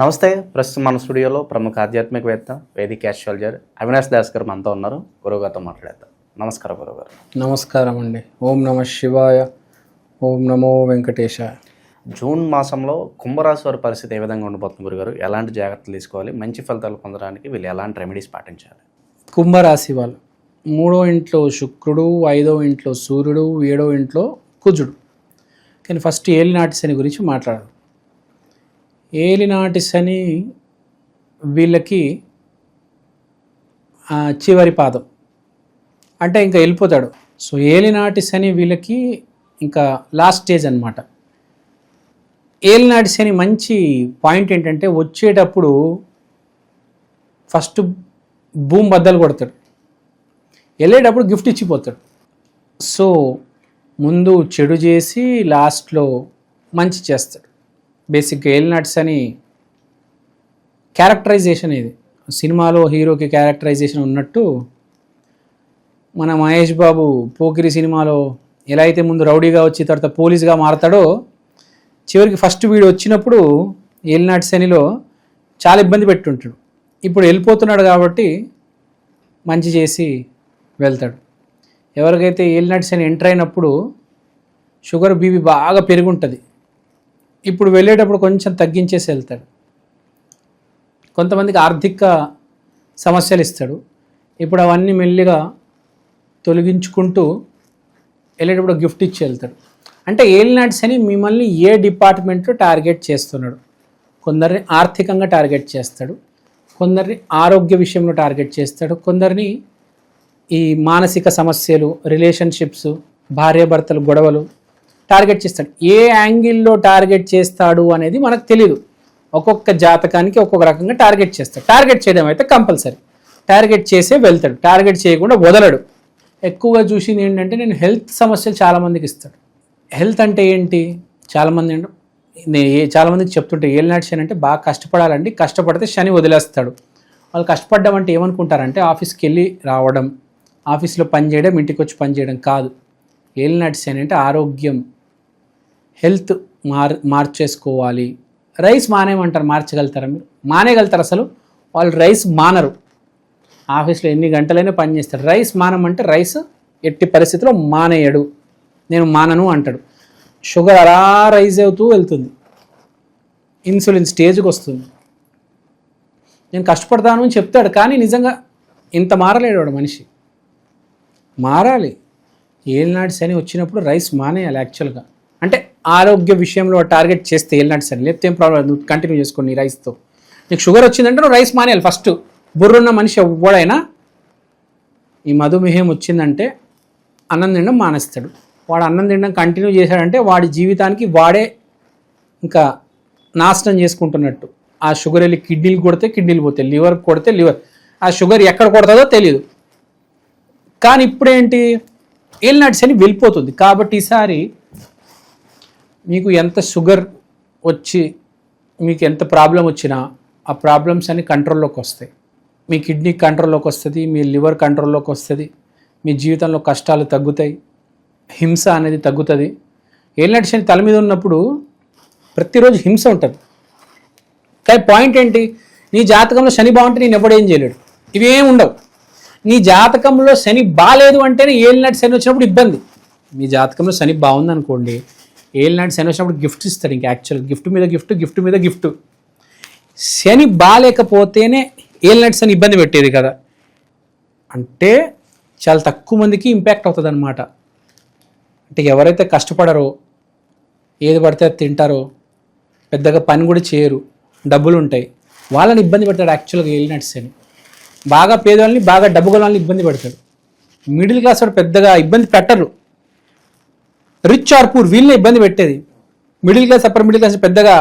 నమస్తే ప్రస్తుతం మన స్టూడియోలో ప్రముఖ ఆధ్యాత్మికవేత్త వేదిక ఆస్ట్రాలజర్ అవినాష్ దాస్ గారు మనతో ఉన్నారు. గురువుగారితో మాట్లాడేద్దాం. నమస్కారం గురువుగారు. నమస్కారం అండి. ఓం నమ శివాయ ఓం నమో వెంకటేశాయ. జూన్ మాసంలో కుంభరాశి వారి పరిస్థితి ఏ విధంగా ఉండబోతుంది గురుగారు? ఎలాంటి జాగ్రత్తలు తీసుకోవాలి? మంచి ఫలితాలు పొందడానికి వీళ్ళు ఎలాంటి రెమెడీస్ పాటించాలి? కుంభరాశి వాళ్ళు మూడో ఇంట్లో శుక్రుడు ఐదో ఇంట్లో సూర్యుడు ఏడో ఇంట్లో కుజుడు. కానీ ఫస్ట్ ఏలినాటి శని గురించి మాట్లాడదాం. ఏలినాటి శని వీళ్ళకి చివరి పాదం. అంటే ఇంకా వెళ్ళిపోతాడు. సో ఏలినాటి శని వీళ్ళకి ఇంకా లాస్ట్ స్టేజ్ అనమాట ఏలినాటి శని మంచి పాయింట్ ఏంటంటే వచ్చేటప్పుడు ఫస్ట్ భూమి బద్దలు కొడతాడు. వెళ్ళేటప్పుడు గిఫ్ట్ ఇచ్చిపోతాడు. సో ముందు చెడు చేసి లాస్ట్లో మంచి చేస్తాడు. బేసిక్గా నట్స్ అని క్యారెక్టరైజేషన్ ఇది. సినిమాలో హీరోకి క్యారెక్టరైజేషన్ ఉన్నట్టు మన మహేష్ బాబు పోకిరి సినిమాలో ఎలా అయితే ముందు రౌడీగా వచ్చి తర్వాత పోలీస్గా మారతాడో చివరికి ఫస్ట్ వీడు వచ్చినప్పుడు ఏలినాటి శనిలో చాలా ఇబ్బంది పెట్టుంటాడు. ఇప్పుడు వెళ్ళిపోతున్నాడు కాబట్టి మంచి చేసి వెళ్తాడు. ఎవరికైతే ఏలినాటి శని ఎంటర్ అయినప్పుడు షుగర్ బీబీ బాగా పెరుగుంటుంది. ఇప్పుడు వెళ్ళేటప్పుడు కొంచెం తగ్గించేసి వెళ్తాడు. కొంతమందికి ఆర్థిక సమస్యలు ఇస్తాడు. ఇప్పుడు అవన్నీ మెల్లిగా తొలగించుకుంటూ వెళ్ళేటప్పుడు గిఫ్ట్ ఇచ్చి వెళ్తాడు. అంటే ఏలినాట్స్ అని మిమ్మల్ని ఏ డిపార్ట్మెంట్లో టార్గెట్ చేస్తున్నాడు? కొందరిని ఆర్థికంగా టార్గెట్ చేస్తాడు. కొందరిని ఆరోగ్య విషయంలో టార్గెట్ చేస్తాడు. కొందరిని ఈ మానసిక సమస్యలు రిలేషన్షిప్స్ భార్యాభర్తలు గొడవలు టార్గెట్ చేస్తాడు. ఏ యాంగిల్లో టార్గెట్ చేస్తాడు అనేది మనకు తెలియదు ఒక్కొక్క జాతకానికి ఒక్కొక్క రకంగా టార్గెట్ చేస్తాడు. టార్గెట్ చేయడం అయితే కంపల్సరీ. టార్గెట్ చేసే వెళ్తాడు. టార్గెట్ చేయకుండా వదలడు. ఎక్కువగా చూసింది ఏంటంటే నేను హెల్త్ సమస్యలు చాలామందికి ఇస్తాడు. హెల్త్ అంటే ఏంటి? చాలామంది నేను ఏ- చాలామందికి చెప్తుంటే ఏలినాటి శని అంటే బాగా కష్టపడాలండి. కష్టపడితే శని వదిలేస్తాడు. వాళ్ళు కష్టపడ్డం అంటే ఏమనుకుంటారంటే ఆఫీస్కి వెళ్ళి రావడం ఆఫీస్లో పని చేయడం ఇంటికి వచ్చి పని చేయడం కాదు. ఏలినాటి శని అంటే ఆరోగ్యం. హెల్త్ మార్ మార్చేసుకోవాలి. రైస్ మానేయమంటారు మార్చగలుగుతారా మీరు? మానేయగలుగుతారు అసలు? వాళ్ళు రైస్ మానరు. ఆఫీస్లో ఎన్ని గంటలైనా పనిచేస్తారు రైస్ మానమంటే రైస్ ఎట్టి పరిస్థితిలో మానేయడు. నేను మానను అంటాడు. షుగర్ అలా రైజ్ అవుతూ వెళ్తుంది. ఇన్సులిన్ స్టేజ్కి వస్తుంది. నేను కష్టపడతాను అని చెప్తాడు కానీ నిజంగా ఇంత మారలేడు వాడు మనిషి. మారాలి. ఏలినాటి శని వచ్చినప్పుడు రైస్ మానేయాలి యాక్చువల్గా. ఆరోగ్య విషయంలో టార్గెట్ చేస్తే వెళ్ళినట్టు సరే లేకపోతే ఏం ప్రాబ్లం నువ్వు కంటిన్యూ చేసుకోండి రైస్తో. నీకు షుగర్ వచ్చిందంటే నువ్వు రైస్ మానేయాలి ఫస్ట్ బుర్రున్న మనిషి ఎవడైనా ఈ మధుమేహం వచ్చిందంటే అన్నం తినడం మానేస్తాడు. వాడు అన్నం తినడం కంటిన్యూ చేశాడంటే వాడి జీవితానికి వాడే ఇంకా నాశనం చేసుకుంటున్నట్టు. ఆ షుగర్ వెళ్ళి కిడ్నీలు కొడితే కిడ్నీలు పోతాయి లివర్ కొడితే లివర్. ఆ షుగర్ ఎక్కడ కొడుతుందో తెలియదు కానీ ఇప్పుడేంటి? ఏలినాటి శని వెళ్ళిపోతుంది. కాబట్టి ఈసారి మీకు ఎంత షుగర్ వచ్చి మీకు ఎంత ప్రాబ్లం వచ్చినా ఆ ప్రాబ్లమ్స్ అన్ని కంట్రోల్లోకి వస్తాయి. మీ కిడ్నీ కంట్రోల్లోకి వస్తుంది మీ లివర్ కంట్రోల్లోకి వస్తుంది మీ జీవితంలో కష్టాలు తగ్గుతాయి హింస అనేది తగ్గుతుంది. ఏలినాటి శని తల మీద ఉన్నప్పుడు ప్రతిరోజు హింస ఉంటుంది. కానీ పాయింట్ ఏంటి? నీ జాతకంలో శని బాగుంటే నేను ఎవడేం చేయలేడు. ఇవేం ఉండవు. నీ జాతకంలో శని బాగాలేదు అంటేనే ఏలినాటి శని వచ్చినప్పుడు ఇబ్బంది. మీ జాతకంలో శని బాగుంది అనుకోండి శని వచ్చినప్పుడు గిఫ్ట్ ఇస్తాడు ఇంకా యాక్చువల్ గిఫ్ట్ మీద గిఫ్ట్ గిఫ్ట్ మీద గిఫ్ట్ శని బాగాలేకపోతేనే ఏలినాటి శని ఇబ్బంది పెట్టేది కదా. అంటే చాలా తక్కువ మందికి ఇంపాక్ట్ అవుతుంది అనమాట అంటే ఎవరైతే కష్టపడరో ఏది పడితే అది తింటారో పెద్దగా పని కూడా చేయరు డబ్బులు ఉంటాయి వాళ్ళని ఇబ్బంది పెడతాడు యాక్చువల్గా వెళ్ళినట్టు అని బాగా పేదవాళ్ళని బాగా డబ్బు గల వాళ్ళని ఇబ్బంది పెడతాడు. మిడిల్ క్లాస్ వాడు పెద్దగా ఇబ్బంది పెట్టరు. రిచ్ ఆర్ పూర్ వీళ్ళని ఇబ్బంది పెట్టేది. Middle class upper middle class పెద్దగా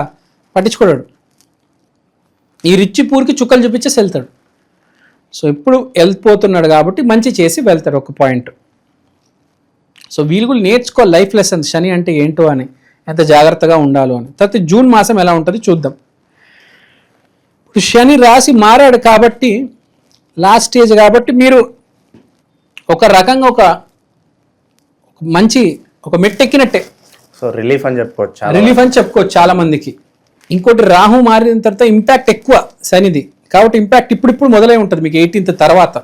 పట్టించుకోడాడు ఈ రిచ్ పూర్కి చుక్కలు చూపించేసి వెళ్తాడు. సో ఇప్పుడు వెళ్ళిపోతున్నాడు కాబట్టి మంచి చేసి వెళ్తాడు ఒక పాయింట్. సో వీళ్ళు కూడా నేర్చుకో లైఫ్ లెసన్ శని అంటే ఏంటో అని ఎంత జాగ్రత్తగా ఉండాలో అని. తర్వాత జూన్ మాసం ఎలా ఉంటుంది చూద్దాం. ఇప్పుడు శని రాసి మారాడు కాబట్టి లాస్ట్ స్టేజ్ కాబట్టి మీరు ఒక రకంగా ఒక మంచి ఒక మెట్టెక్కినట్టే. సో రిలీఫ్ అని చెప్పుకోవచ్చు రిలీఫ్ అని చెప్పుకోవచ్చు చాలా మందికి. ఇంకోటి రాహు మారిన తర్వాత ఇంపాక్ట్ ఎక్కువ శనిది. కాబట్టి ఇంపాక్ట్ ఇప్పుడిప్పుడు మొదలై ఉంటుంది మీకు ఎయిటీన్త్ తర్వాత.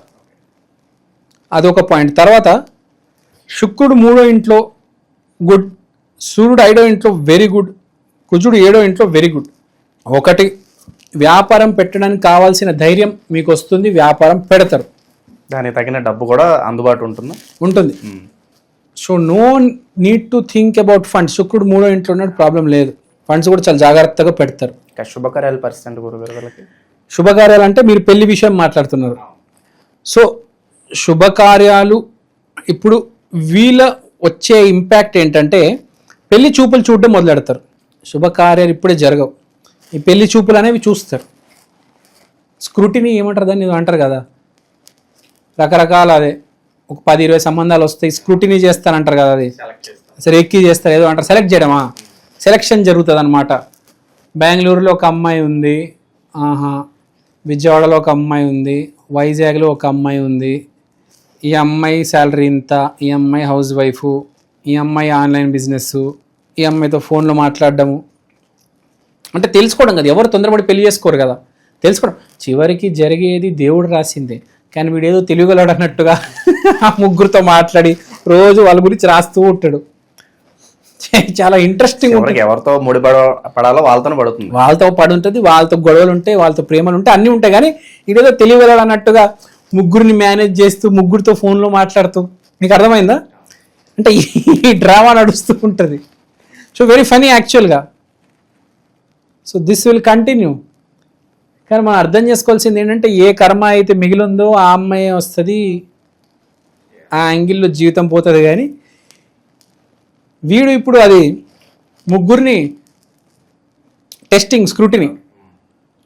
అదొక పాయింట్ తర్వాత శుక్రుడు మూడో ఇంట్లో గుడ్ సూర్యుడు ఐదో ఇంట్లో వెరీ గుడ్ కుజుడు ఏడో ఇంట్లో వెరీ గుడ్ ఒకటి వ్యాపారం పెట్టడానికి కావాల్సిన ధైర్యం మీకు వస్తుంది వ్యాపారం పెడతారు. దానికి తగిన డబ్బు కూడా అందుబాటు ఉంటుందా. ఉంటుంది. So no need to think about funds. శుక్రుడు మూడో ఇంట్లో ఉన్నాడు ప్రాబ్లం లేదు. ఫండ్స్ కూడా చాలా జాగ్రత్తగా పెడతారు. శుభకార్యాల పరిస్థితి గురుగారు వీళ్ళకి? శుభకార్యాలు అంటే మీరు పెళ్ళి విషయం మాట్లాడుతున్నారు. సో శుభకార్యాలు ఇప్పుడు వీళ్ళ వచ్చే ఇంపాక్ట్ ఏంటంటే పెళ్ళి చూపులు చూడడం మొదలెడతారు. శుభకార్యాలు ఇప్పుడే జరగవు. ఈ పెళ్ళి చూపులు అనేవి చూస్తారు. స్క్రూటిని ఏమంటారు దాన్ని? అంటారు కదా. రకరకాల అదే. ఒక పది ఇరవై సంబంధాలు వస్తాయి స్క్రూటినీ చేస్తారంటారు కదా అది. సరే ఎక్కి చేస్తారు ఏదో అంటారు. సెలెక్ట్ చేయడమా? సెలెక్షన్ జరుగుతుంది అనమాట బెంగళూరులో ఒక అమ్మాయి ఉంది. ఆహా. విజయవాడలో ఒక అమ్మాయి ఉంది. వైజాగ్లో ఒక అమ్మాయి ఉంది. ఈ అమ్మాయి శాలరీ ఇంత ఈ అమ్మాయి హౌస్ వైఫ్ ఈ అమ్మాయి ఆన్లైన్ బిజినెస్ ఈ అమ్మాయితో ఫోన్లో మాట్లాడడము అంటే తెలుసుకోవడం కదా ఎవరు తొందరపడి పెళ్ళి చేసుకోరు కదా. తెలుసుకోవడం. చివరికి జరిగేది దేవుడు రాసిందే. కానీ వీడేదో తెలుగులాడు అన్నట్టుగా ఆ ముగ్గురితో మాట్లాడి రోజు వాళ్ళ గురించి రాస్తూ ఉంటాడు. చాలా ఇంట్రెస్టింగ్ ఉంటుంది. ఎవరితో ముడి పడ పడాలో వాళ్ళతోనే పడుతుంది. వాళ్ళతో పడి ఉంటుంది వాళ్ళతో గొడవలు ఉంటాయి వాళ్ళతో ప్రేమలు ఉంటాయి అన్నీ ఉంటాయి. కానీ ఇదేదో తెలియగలడు అన్నట్టుగా ముగ్గురిని మేనేజ్ చేస్తూ ముగ్గురితో ఫోన్లో మాట్లాడుతూ. మీకు అర్థమైందా? అంటే ఈ డ్రామా నడుస్తూ ఉంటుంది. సో వెరీ ఫనీ యాక్చువల్గా సో దిస్ విల్ కంటిన్యూ కానీ మనం అర్థం చేసుకోవాల్సింది ఏంటంటే ఏ కర్మ అయితే మిగిలిందో ఆ అమ్మాయి వస్తుంది ఆ యాంగిల్లో జీవితం పోతుంది కానీ వీడు ఇప్పుడు అది ముగ్గురిని టెస్టింగ్ స్క్రూటిని.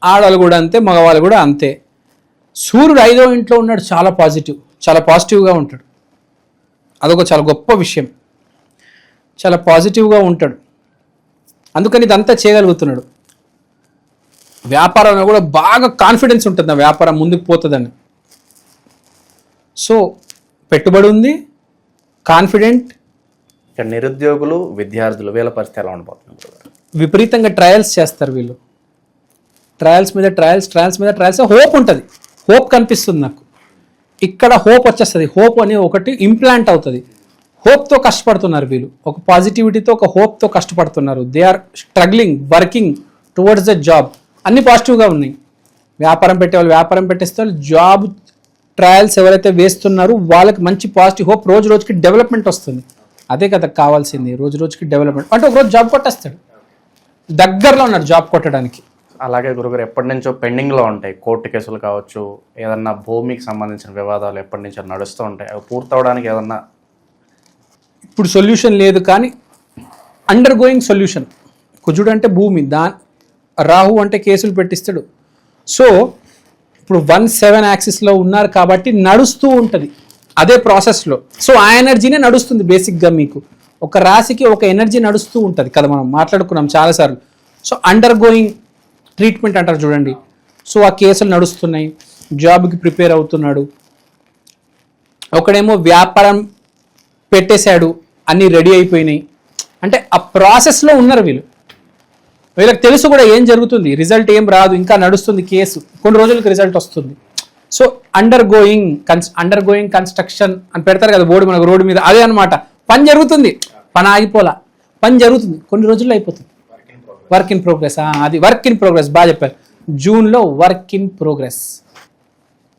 ఆడవాళ్ళు కూడా అంతే మగవాళ్ళు కూడా అంతే. సూర్యుడు ఐదో ఇంట్లో ఉన్నాడు చాలా పాజిటివ్ చాలా పాజిటివ్గా ఉంటాడు. అదొక చాలా గొప్ప విషయం. చాలా పాజిటివ్గా ఉంటాడు. అందుకని ఇదంతా చేయగలుగుతున్నాడు. వ్యాపారంలో కూడా బాగా కాన్ఫిడెన్స్ ఉంటుంది ఆ వ్యాపారం ముందుకు పోతుందని. సో పెట్టుబడి ఉంది కాన్ఫిడెంట్ ఇక్కడ నిరుద్యోగులు విద్యార్థులు వీళ్ళ పరిస్థితి ఎలా ఉండబోతుంది విపరీతంగా ట్రయల్స్ చేస్తారు వీళ్ళు. ట్రయల్స్ మీద ట్రయల్స్ ట్రయల్స్ మీద ట్రయల్స్ హోప్ ఉంటుంది. హోప్ కనిపిస్తుంది నాకు. ఇక్కడ హోప్ వచ్చేస్తుంది. హోప్ అనే ఒకటి ఇంప్లాంట్ అవుతుంది. హోప్తో కష్టపడుతున్నారు వీళ్ళు. ఒక పాజిటివిటీతో ఒక హోప్తో కష్టపడుతున్నారు. They are struggling working towards the job అన్ని పాజిటివ్గా ఉన్నాయి. వ్యాపారం పెట్టే వాళ్ళు వ్యాపారం పెట్టేస్తే వాళ్ళు జాబ్ ట్రయల్స్ ఎవరైతే వేస్తున్నారో వాళ్ళకి మంచి పాజిటివ్ హోప్ రోజు రోజుకి డెవలప్మెంట్ వస్తుంది. అదే కదా కావాల్సింది. రోజు రోజుకి డెవలప్మెంట్. అంటే ఒక రోజు జాబ్ కొట్టేస్తాడు. దగ్గరలో ఉన్నాడు జాబ్ కొట్టడానికి. అలాగే గురుగారు ఎప్పటి నుంచో పెండింగ్లో ఉంటాయి. కోర్టు కేసులు కావచ్చు ఏదన్నా భూమికి సంబంధించిన వివాదాలు ఎప్పటి నుంచో నడుస్తూ ఉంటాయి. అవి పూర్తవడానికి ఏదన్నా ఇప్పుడు సొల్యూషన్ లేదు కానీ అండర్ గోయింగ్ సొల్యూషన్ కుజుడు అంటే భూమి. దా రాహు అంటే కేసులు పెట్టిస్తాడు. సో ఇప్పుడు వన్ సెవెన్ యాక్సిస్లో ఉన్నారు కాబట్టి నడుస్తూ ఉంటుంది. అదే ప్రాసెస్లో సో ఆ ఎనర్జీనే నడుస్తుంది బేసిక్గా మీకు. ఒక రాశికి ఒక ఎనర్జీ నడుస్తూ ఉంటుంది. కదా మనం మాట్లాడుకున్నాం చాలాసార్లు. సో అండర్ గోయింగ్ ట్రీట్మెంట్ అంటారు చూడండి. సో ఆ కేసులు నడుస్తున్నాయి. జాబ్కి ప్రిపేర్ అవుతున్నాడు. ఒకడేమో వ్యాపారం పెట్టేశాడు. అన్నీ రెడీ అయిపోయినాయి. అంటే ఆ ప్రాసెస్లో ఉన్నారు వీళ్ళు. వీళ్ళకి తెలుసు కూడా ఏం జరుగుతుంది. రిజల్ట్ ఏం రాదు. ఇంకా నడుస్తుంది కేసు. కొన్ని రోజులకు రిజల్ట్ వస్తుంది. So undergoing cons undergoing construction అని పెడతారు కదా బోర్డు మనకు రోడ్డు మీద. అదే అనమాట పని జరుగుతుంది. పని ఆగిపోలా. పని జరుగుతుంది. కొన్ని రోజుల్లో అయిపోతుంది. వర్క్ ఇన్ ప్రోగ్రెస్ అది వర్క్ ఇన్ ప్రోగ్రెస్ బాగా చెప్పారు. జూన్లో వర్క్ ఇన్ ప్రోగ్రెస్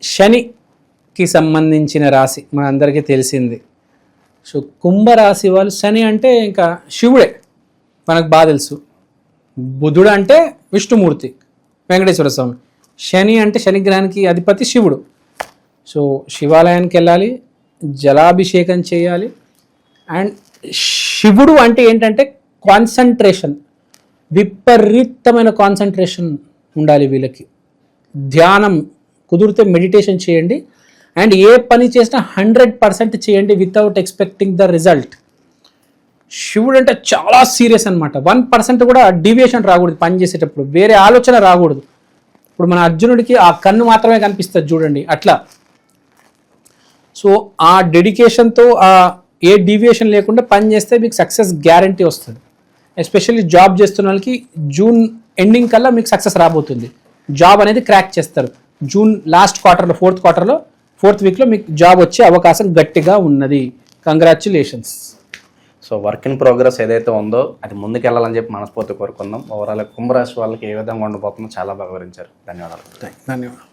శనికి సంబంధించిన రాశి మనందరికీ తెలిసింది. సో కుంభరాశి వాళ్ళు శని అంటే ఇంకా శివుడే. మనకు బాగా తెలుసు. బుధుడు అంటే విష్ణుమూర్తి వెంకటేశ్వర స్వామి. శని అంటే శనిగ్రహానికి అధిపతి శివుడు. సో శివాలయానికి వెళ్ళాలి జలాభిషేకం చేయాలి. అండ్ శివుడు అంటే ఏంటంటే కాన్సన్ట్రేషన్ విపరీతమైన కాన్సన్ట్రేషన్ ఉండాలి వీళ్ళకి. ధ్యానం కుదిరితే మెడిటేషన్ చేయండి. అండ్ ఏ పని చేసినా హండ్రెడ్ పర్సెంట్ చేయండి వితౌట్ ఎక్స్పెక్టింగ్ ద రిజల్ట్. శివుడు అంటే చాలా సీరియస్ అనమాట వన్ పర్సెంట్ కూడా డీవియేషన్ రాకూడదు పని చేసేటప్పుడు. వేరే ఆలోచన రాకూడదు. ఇప్పుడు మన అర్జునుడికి ఆ కన్ను మాత్రమే కనిపిస్తుంది చూడండి అట్లా. సో ఆ డెడికేషన్తో ఆ ఏ డీవియేషన్ లేకుండా పని చేస్తే మీకు సక్సెస్ గ్యారంటీ వస్తుంది. ఎస్పెషల్లీ జాబ్ చేస్తున్న వాళ్ళకి జూన్ ఎండింగ్ కల్లా మీకు సక్సెస్ రాబోతుంది. జాబ్ అనేది క్రాక్ చేస్తారు. జూన్ లాస్ట్ క్వార్టర్లో ఫోర్త్ క్వార్టర్లో ఫోర్త్ వీక్లో మీకు జాబ్ వచ్చే అవకాశం గట్టిగా ఉన్నది. Congratulations so work in progress ఏదైతే ఉందో అది ముందుకెళ్ళాలని చెప్పి మనస్ఫూర్తి కోరుకుందాం. ఓవరాల్ కుంభరాశి వాళ్ళకి ఏ విధంగా ఉండబోతుందో చాలా బాగా వివరించారు. ధన్యవాదాలు. ధన్యవాదాలు.